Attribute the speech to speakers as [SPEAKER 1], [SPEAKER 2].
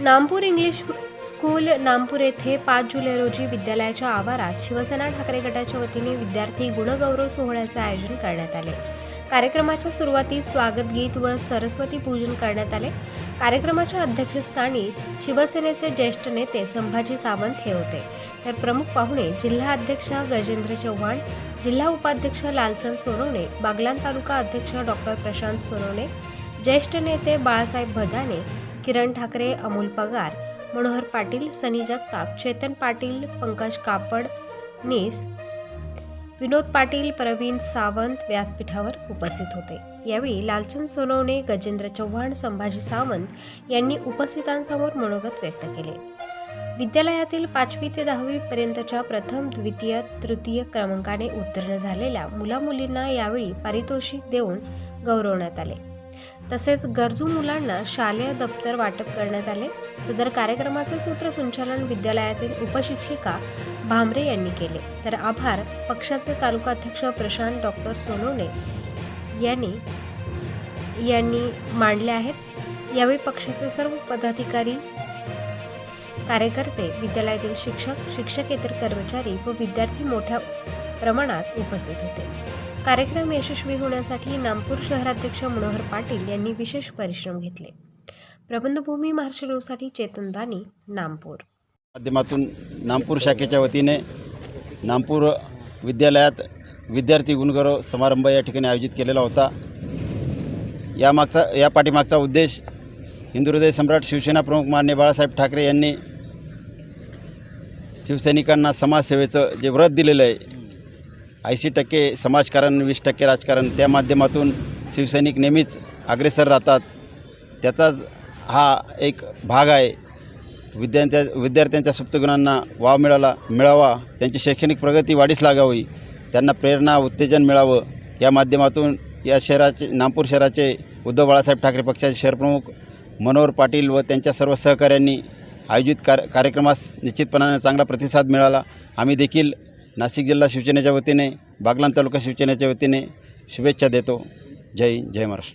[SPEAKER 1] Nampur English school Nampur येथे पाच जुलै रोजी विद्यालयाच्या आवारात शिवसेना ठाकरे गटाच्या वतीने विद्यार्थी गुणगौरव सोहळ्याचे आयोजन करण्यात आले. कार्यक्रमाच्या सुरुवातीस स्वागत गीत व सरस्वती पूजन करण्यात आले. कार्यक्रमाच्या अध्यक्षस्थानी शिवसेनेचे ज्येष्ठ नेते संभाजी सावंत हे होते. तर प्रमुख पाहुणे जिल्हा अध्यक्ष गजेंद्र चव्हाण जिल्हा उपाध्यक्ष लालचंद सोनवणे बागलान तालुका अध्यक्ष डॉक्टर प्रशांत सोनवणे ज्येष्ठ नेते बाळासाहेब भदाने किरण ठाकरे अमोल पगार मनोहर पाटील सनी जगताप चेतन पाटील पंकज कापड नीस विनोद पाटील प्रवीण सावंत व्यासपीठावर उपस्थित होते. यावेळी लालचंद सोनवणे गजेंद्र चव्हाण संभाजी सावंत यांनी उपस्थितांसमोर मनोगत व्यक्त केले. विद्यालयातील पाचवी ते दहावी पर्यंतच्या प्रथम द्वितीय तृतीय क्रमांकाने उत्तीर्ण झालेल्या मुलामुलींना यावेळी पारितोषिक देऊन गौरवण्यात आले. तसेच गरजू मुलांना शालेय दप्तर वाटप करण्यात आले. सदर कार्यक्रमाचे सूत्रसंचालन विद्यालयातील उपशिक्षिका भामरे यांनी केले. तर आभार पक्षाचे तालुका अध्यक्ष प्रशांत डॉक्टर सोनवणे यांनी यांनी मांडले आहेत. यावेळी पक्षाचे सर्व पदाधिकारी कार्यकर्ते विद्यालयातील शिक्षक शिक्षकेतर कर्मचारी व विद्यार्थी मोठ्या प्रमाणात उपस्थित होते. कार्यक्रम यशस्वी होण्यासाठी नामपूर शहराध्यक्ष मनोहर पाटील यांनी विशेष परिश्रम घेतले. प्रबंधभूमी महाराष्ट्र न्यूजसाठी चेतन दानी नामपूर.
[SPEAKER 2] माध्यमातून नामपूर शाखेच्या वतीने नामपूर विद्यालयात विद्यार्थी गुणगौरव समारंभ या ठिकाणी आयोजित केलेला होता. यामागचा या पाठीमागचा उद्देश हिंदू हृदय सम्राट शिवसेना प्रमुख मान्य बाळासाहेब ठाकरे यांनी शिवसैनिकांना समाजसेवेचं जे व्रत दिलेलं आहे ऐंशी टक्के समाजकारण वीस टक्के राजकारण त्या माध्यमातून शिवसैनिक नेहमीच अग्रेसर राहतात. त्याचाच हा एक भाग आहे. विद्यार्थ्या विद्यार्थ्यांच्या सुप्तगुणांना वाव मिळाला मिळावा त्यांची शैक्षणिक प्रगती वाढीस लागावी त्यांना प्रेरणा उत्तेजन मिळावं या माध्यमातून या शहराचे नागपूर शहराचे उद्धव बाळासाहेब ठाकरे पक्षाचे शहरप्रमुख मनोहर पाटील व त्यांच्या सर्व सहकाऱ्यांनी आयोजित कार कार्यक्रमास निश्चितपणाने चांगला प्रतिसाद मिळाला. आम्ही देखील नाशिक जिल्हा शिवसेनेच्या वतीने बागलाण तालुका शिवसेनेच्या वतीने शुभेच्छा देतो. जय हिंद, जय महाराष्ट्र.